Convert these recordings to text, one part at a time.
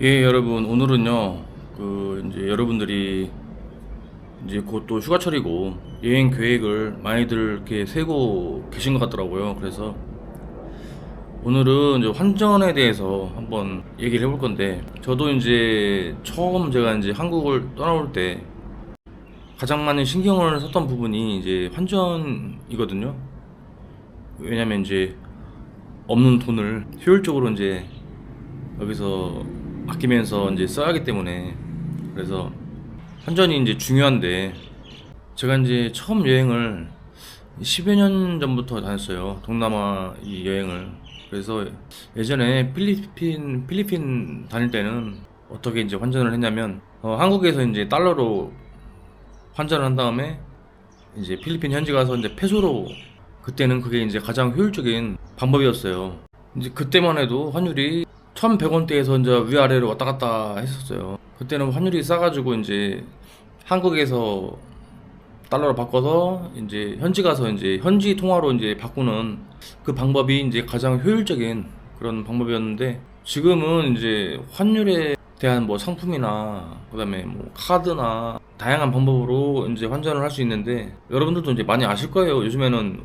예, 여러분 오늘은요. 그 이제 여러분들이 이제 곧 또 휴가철이고 여행 계획을 많이들 이렇게 세고 계신 것 같더라고요. 그래서 오늘은 이제 환전에 대해서 한번 얘기를 해볼 건데 저도 이제 처음 제가 이제 한국을 떠나올 때 가장 많이 신경을 썼던 부분이 이제 환전이거든요. 왜냐면 이제 없는 돈을 효율적으로 이제 여기서 아끼면서 이제 써야 하기 때문에 그래서 환전이 이제 중요한데 제가 이제 처음 여행을 10여 년 전부터 다녔어요. 동남아 이 여행을. 그래서 예전에 필리핀 필리핀 다닐 때는 어떻게 이제 환전을 했냐면 어, 한국에서 이제 달러로 환전을 한 다음에 이제 필리핀 현지 가서 이제 페소로 그때는 그게 이제 가장 효율적인 방법이었어요. 이제 그때만 해도 환율이 1,100원대에서 이제 위아래로 왔다 갔다 했었어요. 그때는 환율이 싸가지고 이제 한국에서 달러로 바꿔서 이제 현지 가서 이제 현지 통화로 이제 바꾸는 그 방법이 이제 가장 효율적인 그런 방법이었는데 지금은 이제 환율에 대한 뭐 상품이나 그다음에 뭐 카드나 다양한 방법으로 이제 환전을 할 수 있는데 여러분들도 이제 많이 아실 거예요. 요즘에는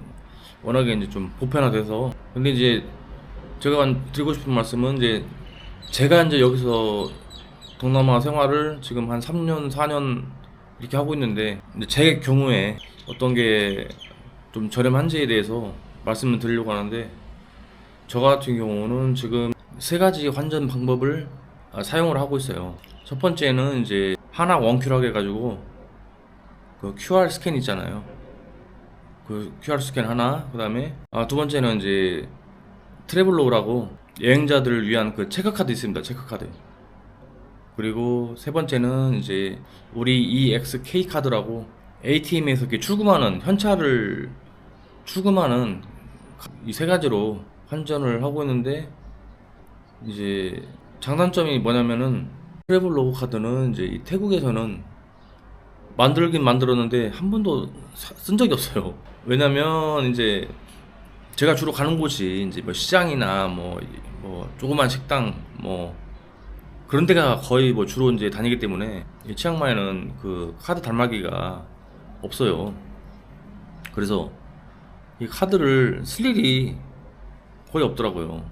워낙에 이제 좀 보편화돼서 근데 이제 제가 드리고 싶은 말씀은 이제 제가 이제 여기서 동남아 생활을 지금 한 3년, 4년 이렇게 하고 있는데 제 경우에 어떤 게 좀 저렴한지에 대해서 말씀을 드리려고 하는데 저 같은 경우는 지금 세 가지 환전 방법을 아, 사용을 하고 있어요. 첫 번째는 이제 하나 원큐라고 해가지고 그 QR 스캔 있잖아요. 그 QR 스캔 하나, 그 다음에 아, 두 번째는 이제 트래블로우라고 여행자들을 위한 그 체크카드 있습니다. 체크카드. 그리고 세 번째는 이제 우리 EXK 카드라고 ATM에서 이렇게 출금하는 현찰을 출금하는 이 세 가지로 환전을 하고 있는데 이제 장단점이 뭐냐면은 트래블로우 카드는 이제 이 태국에서는 만들긴 만들었는데 한 번도 사- 쓴 적이 없어요. 왜냐면 이제 제가 주로 가는 곳이 이제 뭐 시장이나 뭐, 뭐 조그만 식당 뭐 그런 데가 거의 뭐 주로 이제 다니기 때문에 이 치앙마이는 그 카드 달마기가 없어요. 그래서 이 카드를 쓸 일이 거의 없더라고요.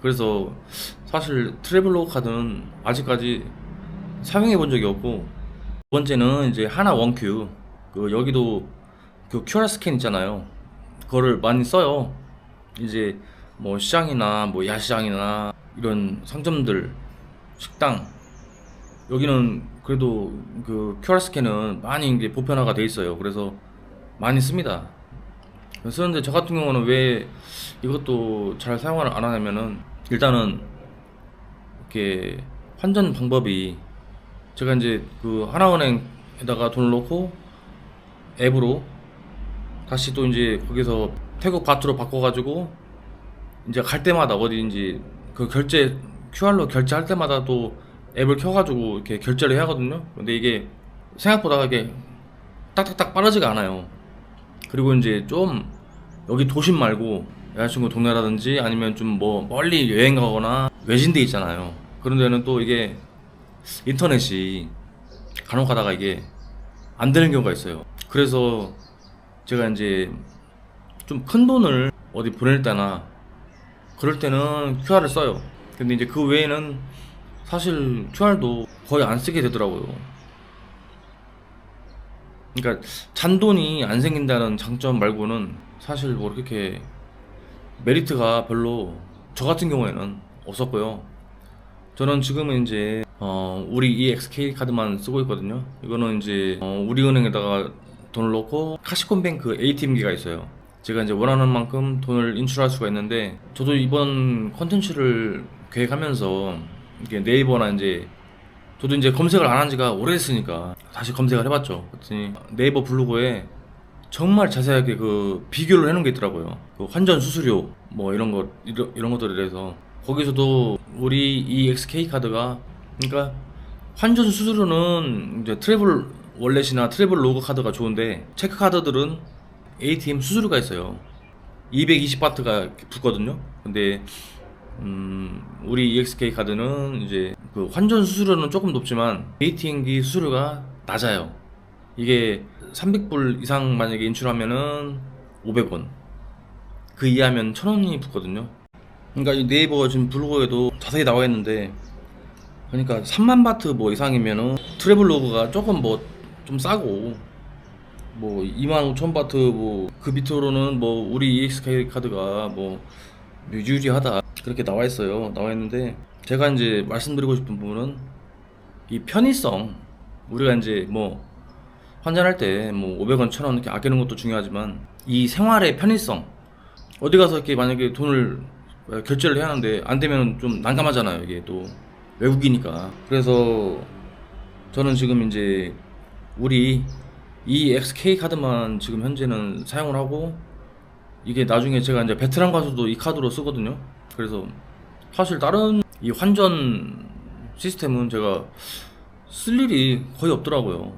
그래서 사실 트래블로 카드는 아직까지 사용해 본 적이 없고 두 번째는 이제 하나 원큐 그 여기도 그 QR 스캔 있잖아요. 그거를 많이 써요. 이제 뭐 시장이나 뭐 야시장이나 이런 상점들 식당 여기는 그래도 그 QR 스캔은 많이 이제 보편화가 돼 있어요. 그래서 많이 씁니다. 쓰는데 저 같은 경우는 왜 이것도 잘 사용을 안 하냐면은 일단은 이렇게 환전 방법이 제가 이제 그 하나은행에다가 돈을 넣고 앱으로 다시 또 이제 거기서 태국 바트로 바꿔가지고 이제 갈 때마다 어디인지 그 결제 QR로 결제할 때마다 또 앱을 켜가지고 이렇게 결제를 해야 하거든요. 근데 이게 생각보다 이게 딱딱딱 빠르지가 않아요. 그리고 이제 좀 여기 도심 말고 여자친구 동네라든지 아니면 좀 뭐 멀리 여행 가거나 외진데 있잖아요. 그런 데는 또 이게 인터넷이 간혹 가다가 이게 안 되는 경우가 있어요. 그래서 제가 이제 좀 큰 돈을 어디 보낼 때나 그럴 때는 QR을 써요. 근데 이제 그 외에는 사실 QR도 거의 안 쓰게 되더라고요. 그러니까 잔돈이 안 생긴다는 장점 말고는 사실 뭐 그렇게 메리트가 별로 저 같은 경우에는 없었고요. 저는 지금은 이제 어, 우리 EXK 카드만 쓰고 있거든요. 이거는 이제 어, 우리은행에다가 돈을 넣고 카시콤뱅크 ATM기가 있어요. 제가 이제 원하는 만큼 돈을 인출할 수가 있는데 저도 이번 컨텐츠를 계획하면서 이게 네이버나 이제 저도 이제 검색을 안 한 지가 오래됐으니까 다시 검색을 해봤죠. 그랬더니 네이버 블로그에 정말 자세하게 그 비교를 해놓은 게 있더라고요. 그 환전 수수료 뭐 이런 거 이런, 이런 것들에 대해서 거기서도 우리 EXK 카드가 그러니까 환전 수수료는 이제 트래블 월렛이나 트래블 로그 카드가 좋은데 체크 카드들은 ATM 수수료가 있어요. 220바트가 붙거든요. 근데 음, 우리 EXK 카드는 이제 그 환전 수수료는 조금 높지만 ATM기 수수료가 낮아요. 이게 300불 이상 만약에 인출하면은 500원. 그 이하면 1000원이 붙거든요. 그러니까 이 네이버 지금 블로그에도 자세히 나와 있는데 그러니까 3만 바트 뭐 이상이면은 트래블 로그가 조금 뭐 좀 싸고. 뭐 2만 5천 바트 뭐 그 밑으로는 뭐 우리 EXK 카드가 뭐 유리하다. 그렇게 나와 있어요. 나와 있는데 제가 이제 말씀드리고 싶은 부분은 이 편의성. 우리가 이제 뭐 환전할 때 뭐 500원 1000원 이렇게 아끼는 것도 중요하지만 이 생활의 편의성. 어디 가서 이렇게 만약에 돈을 결제를 해야 하는데 안 되면 좀 난감하잖아요 이게 또. 외국이니까. 그래서 저는 지금 이제 우리 이 XK 카드만 지금 현재는 사용을 하고 이게 나중에 제가 이제 베트남 가서도 이 카드로 쓰거든요. 그래서 사실 다른 이 환전 시스템은 제가 쓸 일이 거의 없더라고요.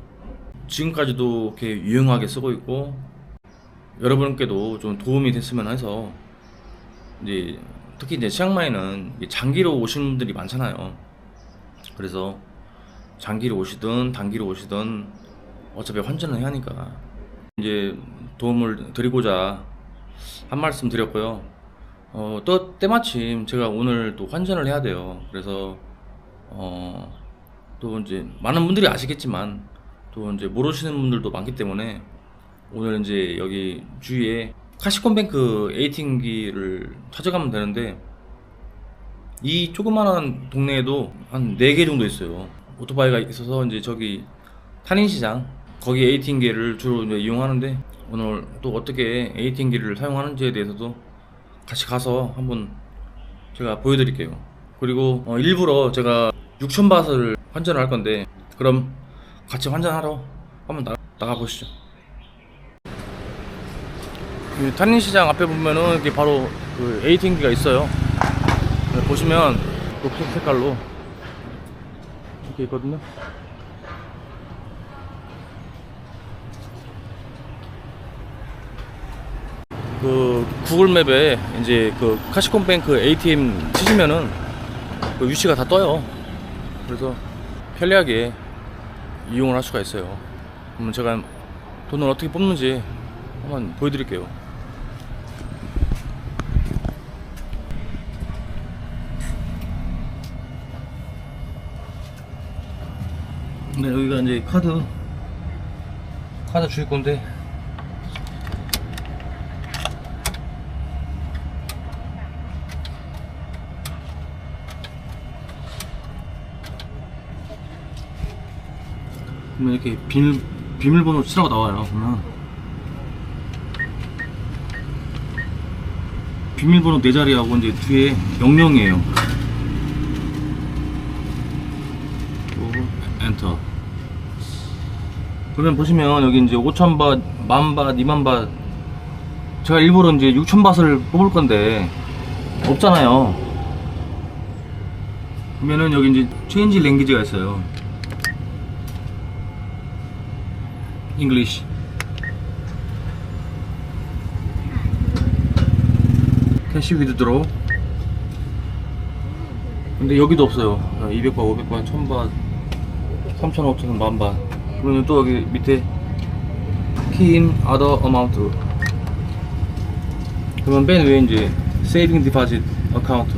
지금까지도 이렇게 유용하게 쓰고 있고 여러분께도 좀 도움이 됐으면 해서 이제 특히 이제 치앙마이는 장기로 오시는 분들이 많잖아요. 그래서 장기로 오시든 단기로 오시든 어차피 환전을 해야 하니까 이제 도움을 드리고자 한 말씀 드렸고요. 어, 또 때마침 제가 오늘 또 환전을 해야 돼요. 그래서 어, 또 이제 많은 분들이 아시겠지만 또 이제 모르시는 분들도 많기 때문에 오늘 이제 여기 주위에 카시콘뱅크 ATM기를 찾아가면 되는데 이 조그마한 동네에도 한 4개 정도 있어요. 오토바이가 있어서 이제 저기 탄인시장 거기 ATM기를 주로 이제 이용하는데 오늘 또 어떻게 ATM기를 사용하는지에 대해서도 같이 가서 한번 제가 보여드릴게요. 그리고 어, 일부러 제가 6,000바트를 환전을 할 건데 그럼 같이 환전하러 한번 나, 나가 보시죠. 이 탄인시장 앞에 보면은 이렇게 바로 그 ATM기가 있어요. 네, 보시면 녹색 색깔로 이렇게 있거든요. 그 구글맵에 이제 그 카시콘뱅크 ATM 치시면은 그 위치가 다 떠요. 그래서 편리하게 이용을 할 수가 있어요. 그러면 제가 돈을 어떻게 뽑는지 한번 보여드릴게요. 네, 여기가 이제 카드 카드 주일 건데 그러면 이렇게 비밀 비밀번호 치라고 나와요. 그러면 비밀번호 네 자리하고 이제 뒤에 영영이에요. 그리고 엔터. 그러면 보시면 여기 이제 5,000바, 만바, 2만바 제가 일부러 이제 6,000바트를 뽑을 건데 없잖아요. 그러면은 여기 이제 체인지 랭귀지가 있어요. English. 캐시 위드드로. 근데 여기도 없어요. 200바, 500바, 1000바, 3,000, 5,000, 만바. 그러면 또 여기 밑에 key in other amount. 그러면 맨 위에 이제 saving deposit account.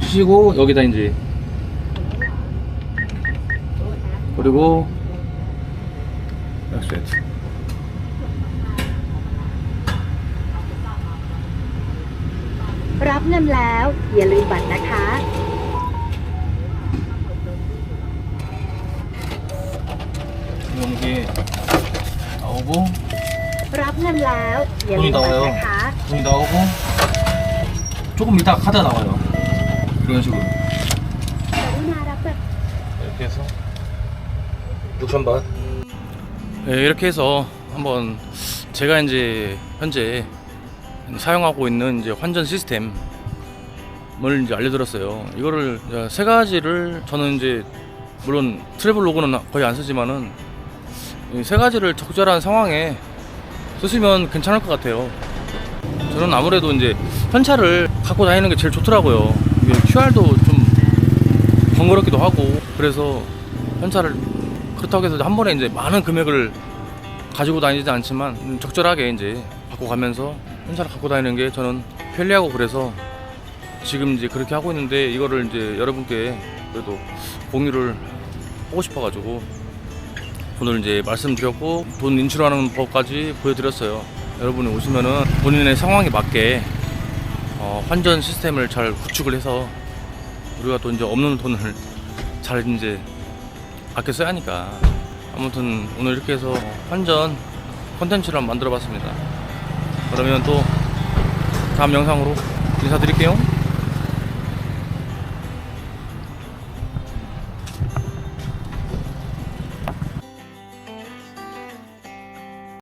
치시고 여기다 이제 그리고 액세트.รับเงินแล้ว อย่าลืมบัตรนะคะ 이게 나오고 รับเงินแล้ว อย่าลืมบัตรนะคะ 돈이 나오고 조금 이따 카드가 나와요. 이런 식으로 กรุณารับบัตร 이렇게 해서 6,000바. 네, 이렇게 해서 한번 제가 이제 현재 사용하고 있는 이제 환전 시스템을 이제 알려드렸어요. 이거를 세 가지를 저는 이제 물론 트래블 로그는 거의 안 쓰지만은 이세 가지를 적절한 상황에 쓰시면 괜찮을 것 같아요. 저는 아무래도 이제 현찰을 갖고 다니는 게 제일 좋더라고요. QR도 좀 번거롭기도 하고 그래서 현찰을 그렇다고 해서 한 번에 이제 많은 금액을 가지고 다니지 않지만 음, 적절하게 이제 갖고 가면서 현찰을 갖고 다니는 게 저는 편리하고 그래서 지금 이제 그렇게 하고 있는데 이거를 이제 여러분께 그래도 공유를 하고 싶어가지고 오늘 이제 말씀드렸고 돈 인출하는 법까지 보여드렸어요. 여러분이 오시면은 본인의 상황에 맞게 어, 환전 시스템을 잘 구축을 해서 우리가 또 이제 없는 돈을 잘 이제 아껴 써야 하니까 아무튼 오늘 이렇게 해서 환전 콘텐츠를 한번 만들어 봤습니다. 그러면 또 다음 영상으로 인사드릴게요.